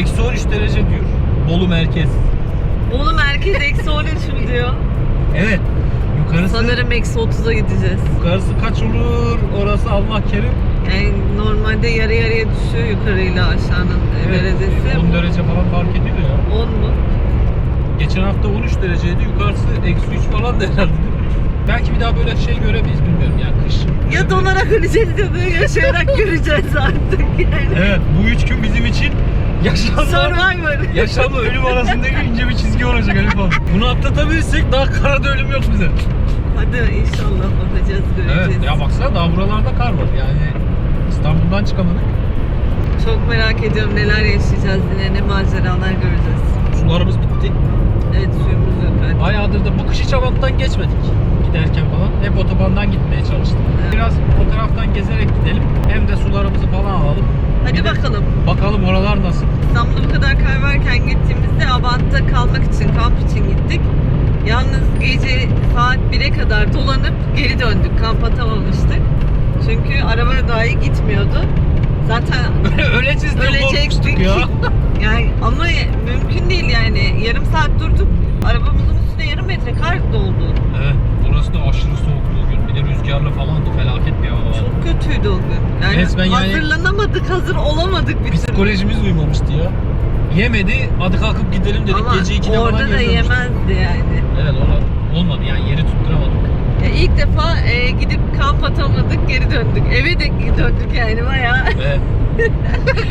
eksi 13 derece diyor. Bolu merkez. Bolu merkez eksi 13 mü diyor? Evet. Yukarısı Sanırım eksi 30'a gideceğiz. yukarısı kaç olur? Orası Allah kerim. Yani normalde yarı yarıya düşüyor yukarıyla aşağının e, derecesi. 10 derece falan fark ediyor ya. 10 mu? Geçen hafta 13 dereceydi. Yukarısı eksi 3 falan da herhalde. Belki bir daha böyle şey göremeyiz bilmiyorum yani kış. Ya donarak öleceğiz ya da yaşayarak göreceğiz artık yani. Evet bu üç gün bizim için yaşamla, Survivor. yaşamla ölüm arasındaki ince bir çizgi olacak Elif Hanım. Bunu atlatabilirsek daha karada ölüm yok bize. Hadi inşallah bakacağız göreceğiz. Evet ya baksana daha buralarda kar var yani İstanbul'dan çıkamadık. Çok merak ediyorum neler yaşayacağız yine ne maceralar göreceğiz. Sularımız bitti. Evet suyumuz yok hadi. Bayağıdır da bakış hiç Avant'tan geçmedik giderken falan. Hep otobandan gitmeye çalıştık. Evet. Biraz o taraftan gezerek gidelim. Hem de sularımızı falan alalım. Hadi bakalım. Bakalım oralar nasıl. İstanbul'da bu kadar kar varken gittiğimizde Abant'ta kalmak için, kamp için gittik. Yalnız gece saat 1'e kadar dolanıp geri döndük. Kamp atamamıştık. Çünkü araba dahi gitmiyordu. Zaten Öleceğiz ölecektik. ya. yani ama mümkün değil yani. Yarım saat durduk. Arabamızın üstüne yarım metre kar doldu. Evet, orası da aşırı soğuktu. Bir de rüzgarlı falandı, felaket bir hava vardı. Çok kötüydü o gün. Yani Resmen yani- hazırlanamadık, hazır olamadık bir türlü. Psikolojimiz uymamıştı ya. Yemedi, hadi kalkıp gidelim dedik. Ama Gece 2'de falan orada da geri dönmüştük. yemezdi yani. Evet, ona, olmadı yani yeri tutturamadık. Ya ilk defa e, gidip kamp atamadık, geri döndük. Eve de döndük yani bayağı. Ve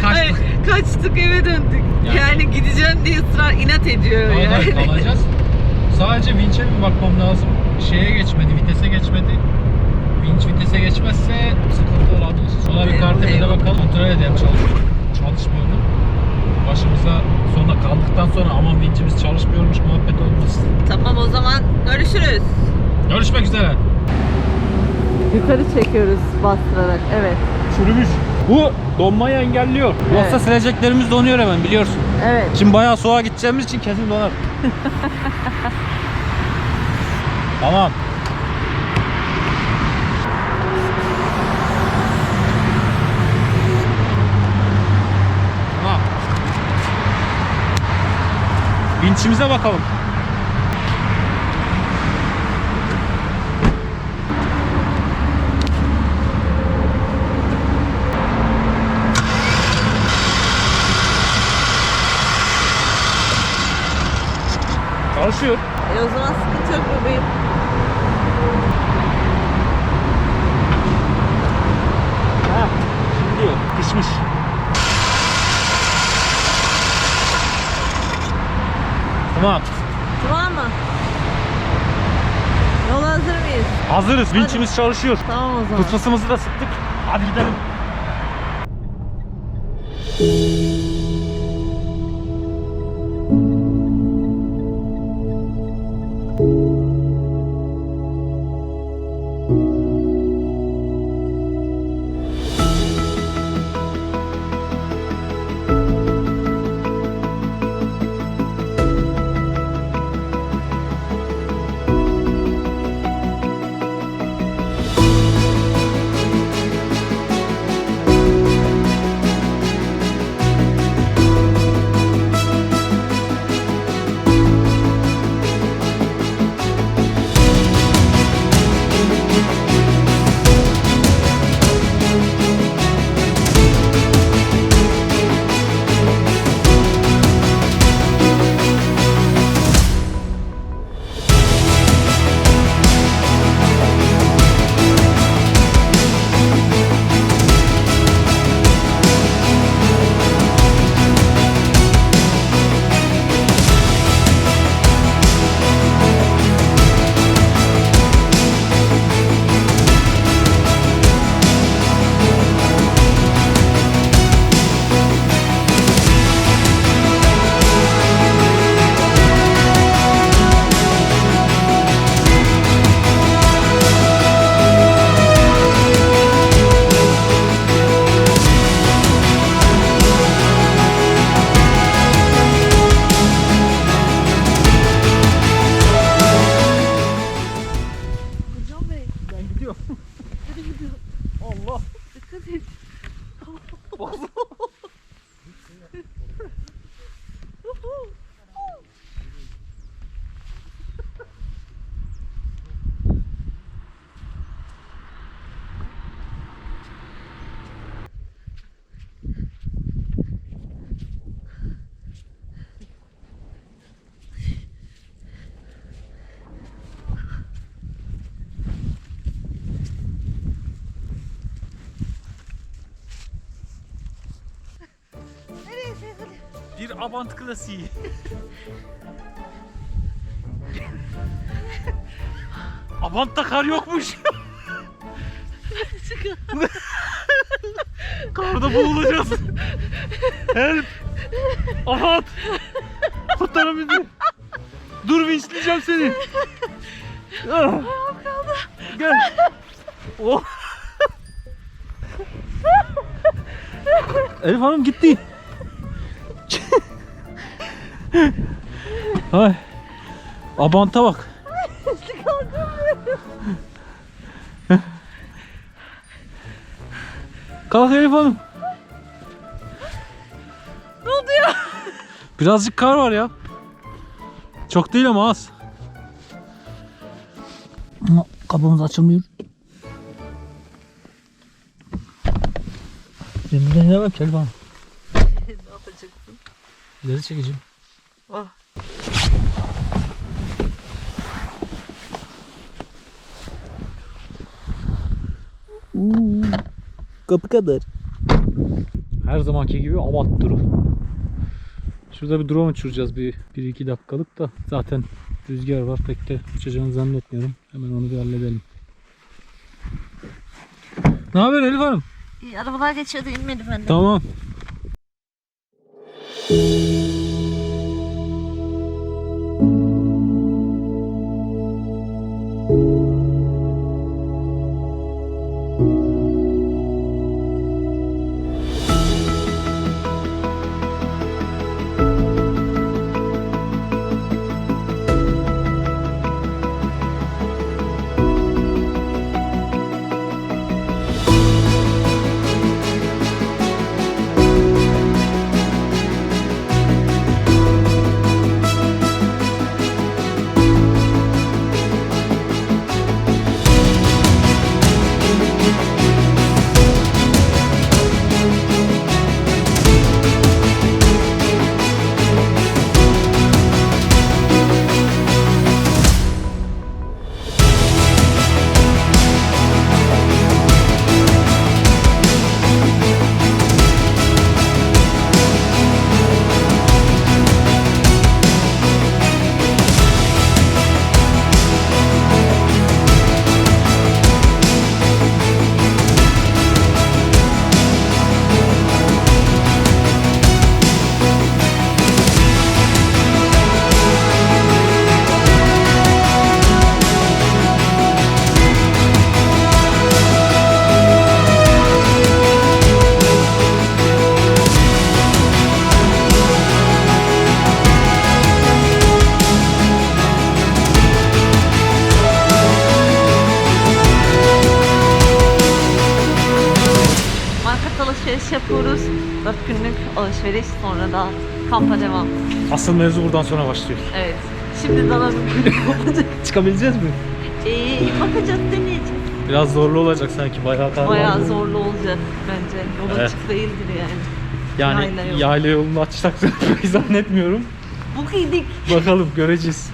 Ay, kaçtık. kaçtık eve döndük. Yani- Yani, gideceğim diye ısrar inat ediyor Daha yani. kalacağız. Sadece vinçe bir bakmam lazım. Şeye geçmedi, vitese geçmedi. Vinç vitese geçmezse sıkıntı olabilir. Sonra bir kartepede bakalım. Kontrol edelim çalışıyor. Çalışmıyor mu? Başımıza sonra kaldıktan sonra aman vincimiz çalışmıyormuş muhabbet olmasın. Tamam o zaman görüşürüz. Görüşmek üzere. Yukarı çekiyoruz bastırarak evet. Çürümüş. Bu donmayı engelliyor. Yoksa Evet. sileceklerimiz donuyor hemen biliyorsun. Evet. Şimdi bayağı soğuğa gideceğimiz için kesin donar. tamam. Tamam. Vinçimize bakalım. Çalışıyor. E o zaman sıkıntı yok bebeğim. Ha, Kışmış. Tamam. Tamam mı? Yol hazır mıyız? Hazırız. Vinçimiz çalışıyor. Tamam o zaman. Fısfısımızı da sıktık. Hadi gidelim. Abant klasiği. Abant'ta kar yokmuş. Karda boğulacağız. Help. Abant. Kurtarın bizi. Dur vinçleyeceğim seni. Ah. Gel. Oh. Elif Hanım gitti. Ay. Abanta bak. Kalk Elif Hanım. Ne oldu ya? Birazcık kar var ya. Çok değil ama az. Ama kapımız açılmıyor. Şimdi ne yapayım Elif Hanım? ne yapacaksın? İleri çekeceğim. Kapı kadar. Her zamanki gibi amat duru. Şurada bir drone uçuracağız bir 1-2 dakikalık da zaten rüzgar var pek de uçacağını zannetmiyorum. Hemen onu bir halledelim. Ne haber Elif Hanım? İyi, arabalar geçiyordu inmedi benden. Tamam. Market alışveriş sonra da kampa devam. Asıl mevzu buradan sonra başlıyor. Evet. Şimdi kuyruğu kopacak. Çıkabileceğiz mi? Ee, bakacağız deneyeceğiz. Biraz zorlu olacak sanki bayağı kar Bayağı zorlu olacak bence. Yol Evet. açık değildir yani. Yani Yayla yolu. yayla yolunu açsak zannetmiyorum. Bu giydik. Bakalım göreceğiz.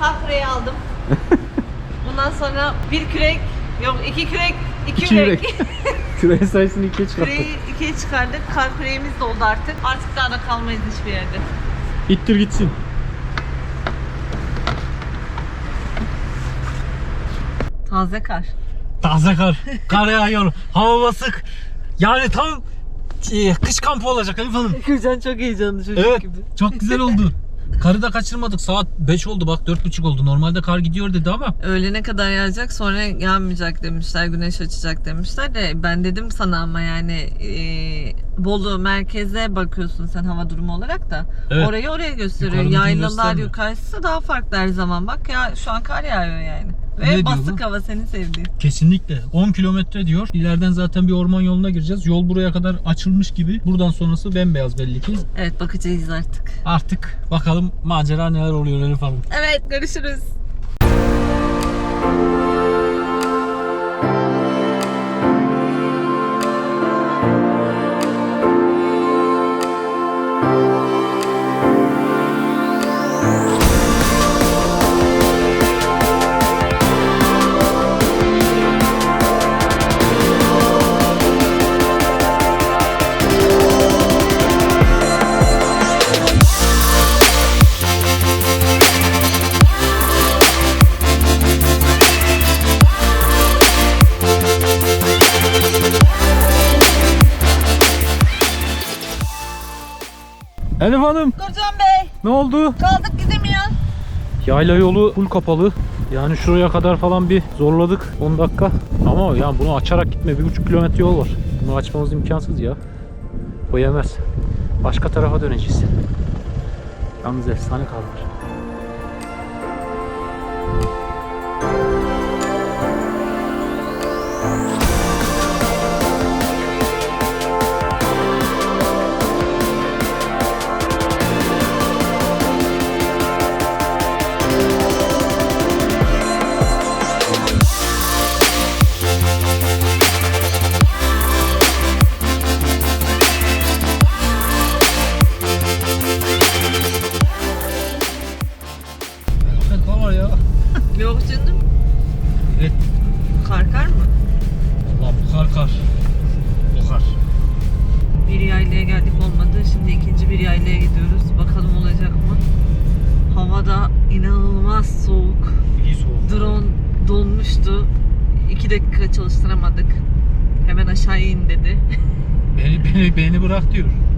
Kahveyi aldım. Bundan sonra bir kürek, yok iki kürek, iki, İki kürek. yürek. Küreğin sayısını ikiye çıkarttık. Küreği ikiye çıkardık. Kar küreğimiz doldu artık. Artık daha da kalmayız hiçbir yerde. İttir gitsin. Taze kar. Taze kar. Kar yağıyor. Hava basık. Yani tam e, kış kampı olacak Elif Hanım. Gülcan çok heyecanlı çocuk Evet. gibi. Çok güzel oldu. Karı da kaçırmadık. Saat 5 oldu bak 4.30 oldu. Normalde kar gidiyor dedi ama Öğlene kadar yağacak sonra yağmayacak demişler. Güneş açacak demişler de ben dedim sana ama yani e, Bolu merkeze bakıyorsun sen hava durumu olarak da. Evet. Orayı oraya gösteriyor. Yukarıdakini Yaylalar göstermiyor. yukarısı daha farklı her zaman. Bak ya şu an kar yağıyor yani. Ne Ve diyor basık hava senin sevdiğin. kesinlikle 10 kilometre diyor. İleriden zaten bir orman yoluna gireceğiz. Yol buraya kadar açılmış gibi. Buradan sonrası bembeyaz belli ki. Evet bakacağız artık. Artık bakalım macera neler oluyor Elif Hanım. Evet görüşürüz. Elif Hanım Kocam Bey ne oldu? kaldık gidemiyor. Yayla yolu full kapalı. Yani şuraya kadar falan bir zorladık 10 dakika. Ama yani bunu açarak gitme. Bir buçuk kilometre yol var. Bunu açmamız imkansız ya. O yemez. Başka tarafa döneceğiz. Yalnız efsane kalmış. Beni,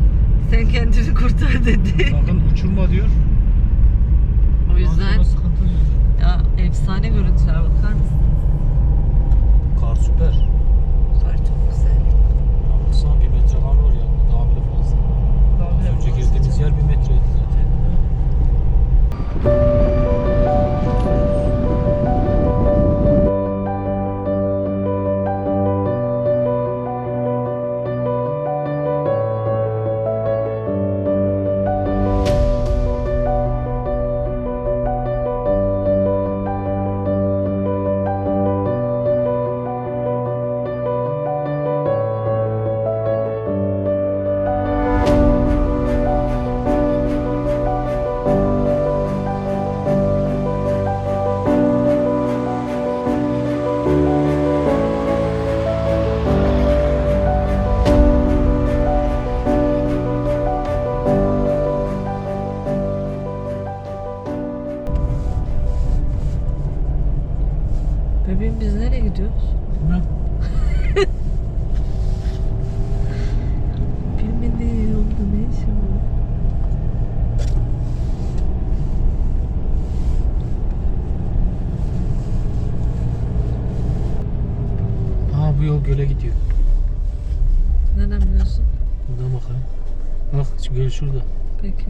Göl şurada. Peki.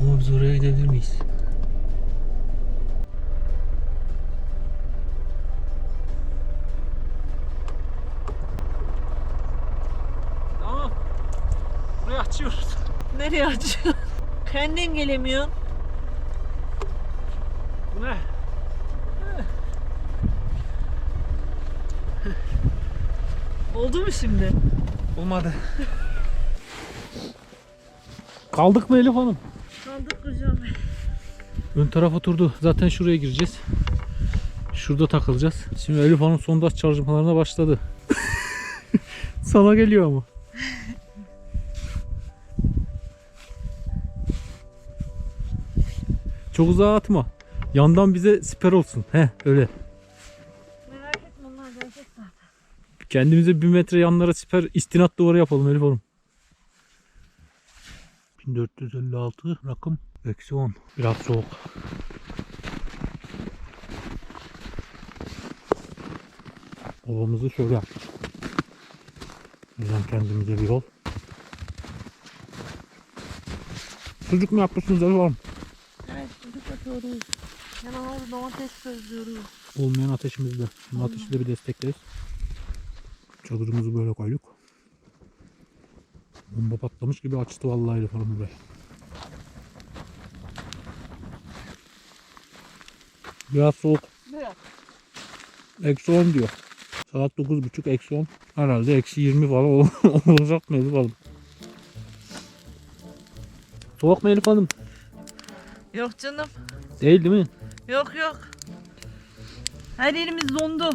Ama biz oraya gidebilir miyiz? Tamam. Burayı açıyoruz. Nereye açıyor? Kendin gelemiyorsun. Oldu mu şimdi? Olmadı. Kaldık mı Elif Hanım? Kaldık kocam. Ön taraf oturdu. Zaten şuraya gireceğiz. Şurada takılacağız. Şimdi Elif Hanım sondaj çalışmalarına başladı. Sana geliyor ama. Çok uzağa atma. Yandan bize siper olsun. He öyle. Kendimize bir metre yanlara siper istinat duvarı yapalım Elif Hanım. 1456 rakım eksi 10. Biraz soğuk. Ovamızı şöyle yaptık. Buradan kendimize bir yol. Sucuk mu yapmışsınız Elif Hanım? Evet çocuk atıyoruz. Yanına da domates közlüyoruz. Olmayan ateşimizde. Ateşi de bir destekleriz. Çadırımızı böyle koyduk. Bomba patlamış gibi açtı vallahi Hanım burayı. Biraz soğuk. Biraz. Eksi 10 diyor. Saat 9.30 eksi 10. Herhalde eksi 20 falan ol- olacak mı Elif Hanım? Soğuk mu Elif Hanım? Yok canım. Değil değil mi? Yok yok. Her yerimiz dondu.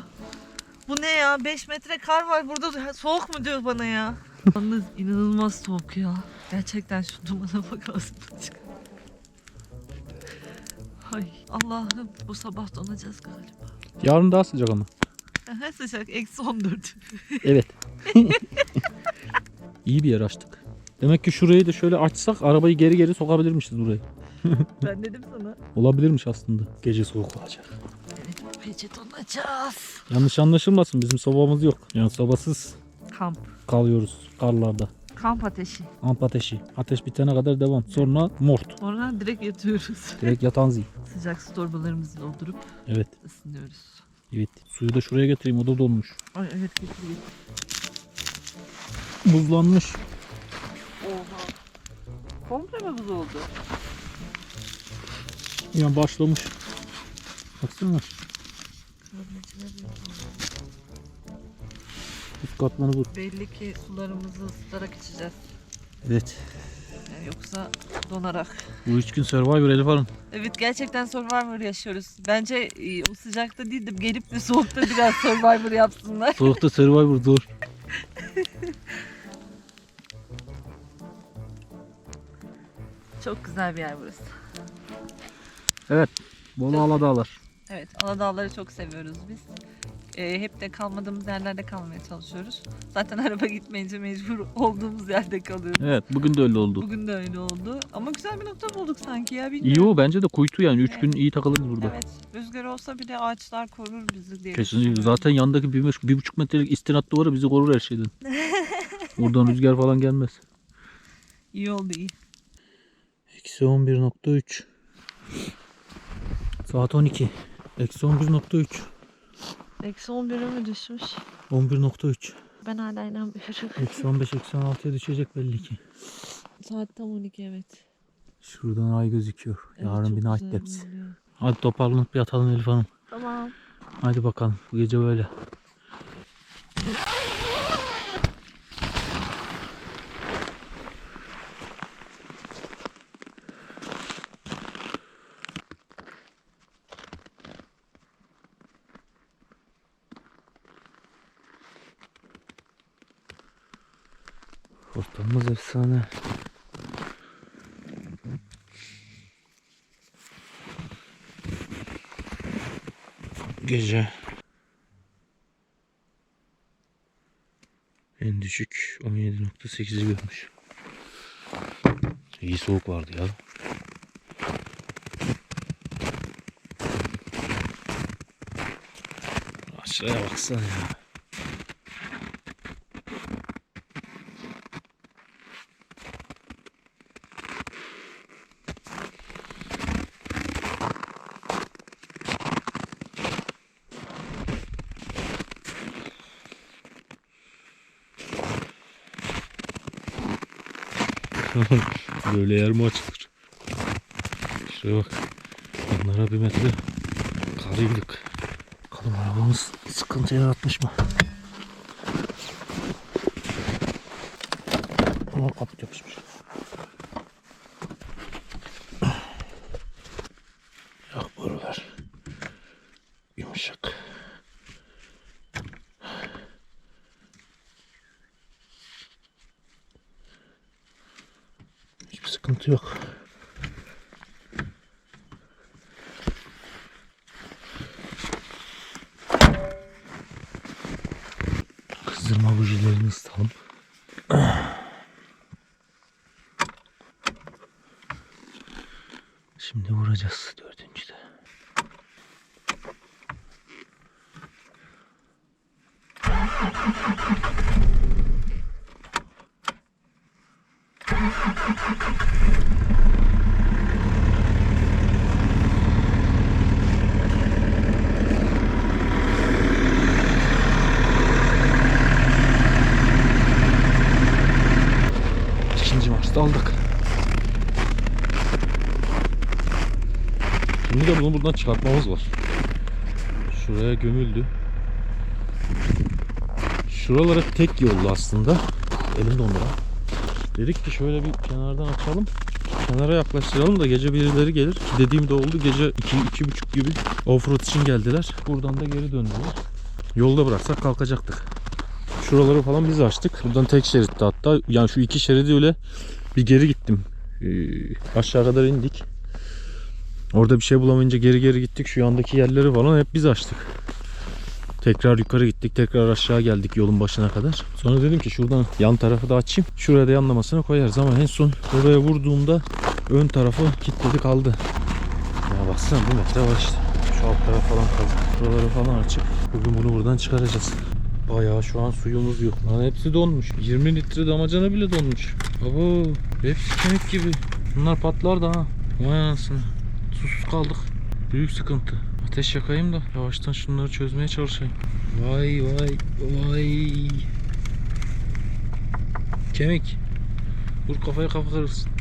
Bu ne ya? 5 metre kar var burada. Soğuk mu diyor bana ya? Yalnız inanılmaz soğuk ya. Gerçekten şu dumana bak ağzımdan çıkan. Ay Allah'ım bu sabah donacağız galiba. Yarın daha sıcak ama. Aha, sıcak eksi 14. Evet. İyi bir yer açtık. Demek ki şurayı da şöyle açsak arabayı geri geri sokabilirmişiz buraya. Ben dedim sana. Olabilirmiş aslında. Gece soğuk olacak. Evet peçetonacağız. Yanlış anlaşılmasın bizim sobamız yok. Yani sobasız Kamp. kalıyoruz karlarda. Kamp ateşi. Amp ateşi. Ateş bitene kadar devam. Sonra mort. Sonra direkt yatıyoruz. Direkt yatan zil. Sıcak su torbalarımızı doldurup Evet. ısınıyoruz. Evet. Suyu da şuraya getireyim. O da donmuş. Ay evet getir getir. Buzlanmış. Oha. Komple mi buz oldu? Yani başlamış. Baksana. Üst katmanı bu. Belli ki sularımızı ısıtarak içeceğiz. Evet. Yani yoksa donarak. Bu üç gün Survivor Elif Hanım. Evet gerçekten Survivor yaşıyoruz. Bence e, o sıcakta değil de gelip de soğukta biraz Survivor yapsınlar. Soğukta Survivor zor. Çok güzel bir yer burası. Evet. Bolu Aladağlar. Evet Aladağları çok seviyoruz biz. E, hep de kalmadığımız yerlerde kalmaya çalışıyoruz. Zaten araba gitmeyince mecbur olduğumuz yerde kalıyoruz. Evet bugün de öyle oldu. Bugün de öyle oldu. Ama güzel bir nokta bulduk sanki ya İyi bilmiyorum. o bence de kuytu yani. Üç gün iyi takılırız burada. Evet rüzgar olsa bile ağaçlar korur bizi diye Kesinlikle. düşünüyorum. Zaten yandaki bir, buçuk- bir buçuk metrelik istinat duvarı bizi korur her şeyden. Oradan rüzgar falan gelmez. İyi oldu iyi. Eksi 11.3 Saat 12 Eksi 11.3 Eksi 11'e mi düşmüş? 11.3 Ben hala inanmıyorum. Eksi 15 eksi 16'ya düşecek belli ki. Saat tam 12 evet. Şuradan ay gözüküyor. Evet, Yarın bir lapse. görünüyor. Hadi toparlanıp yatalım Elif Hanım. Tamam. Hadi bakalım. Bu gece böyle. Ortamımız efsane. Gece. En düşük 17.8'i görmüş. İyi soğuk vardı ya. Aşağıya baksana ya. Böyle yer mi açılır? Şuraya bak. Bunlara bir metre karıydık. Bakalım arabamız sıkıntı yaratmış mı? Ama kaput yapışmış. Yok borular. Yumuşak. Hiçbir sıkıntı yok. Kızdırma bujilerini ısıtalım. Şimdi vuracağız dördüncüde. İkinci maçta aldık. Şimdi de bunu buradan çıkartmamız var. Şuraya gömüldü. Şuralara tek yollu aslında. Elimde onlara. Dedik ki şöyle bir kenardan açalım. Kenara yaklaştıralım da gece birileri gelir. Dediğim de oldu. Gece iki, iki buçuk gibi offroad için geldiler. Buradan da geri döndüler. Yolda bıraksak kalkacaktık. Şuraları falan biz açtık. Buradan tek şeritti hatta. Yani şu iki şeridi öyle bir geri gittim. Ee, aşağı kadar indik. Orada bir şey bulamayınca geri geri gittik. Şu yandaki yerleri falan hep biz açtık. Tekrar yukarı gittik. Tekrar aşağı geldik yolun başına kadar. Sonra dedim ki şuradan yan tarafı da açayım. Şuraya da yanlamasını koyarız ama en son oraya vurduğumda ön tarafı kilitledi kaldı. Ya baksana bir metre var işte. Şu alt taraf falan kaldı. Buraları falan açık. Bugün bunu buradan çıkaracağız. Bayağı şu an suyumuz yok. Lan hepsi donmuş. 20 litre damacana bile donmuş. Abo hepsi kemik gibi. Bunlar patlar da ha. Vay anasını. Susuz kaldık. Büyük sıkıntı. Ateş yakayım da yavaştan şunları çözmeye çalışayım. Vay vay vay. Kemik. Vur kafaya kafa kırılsın.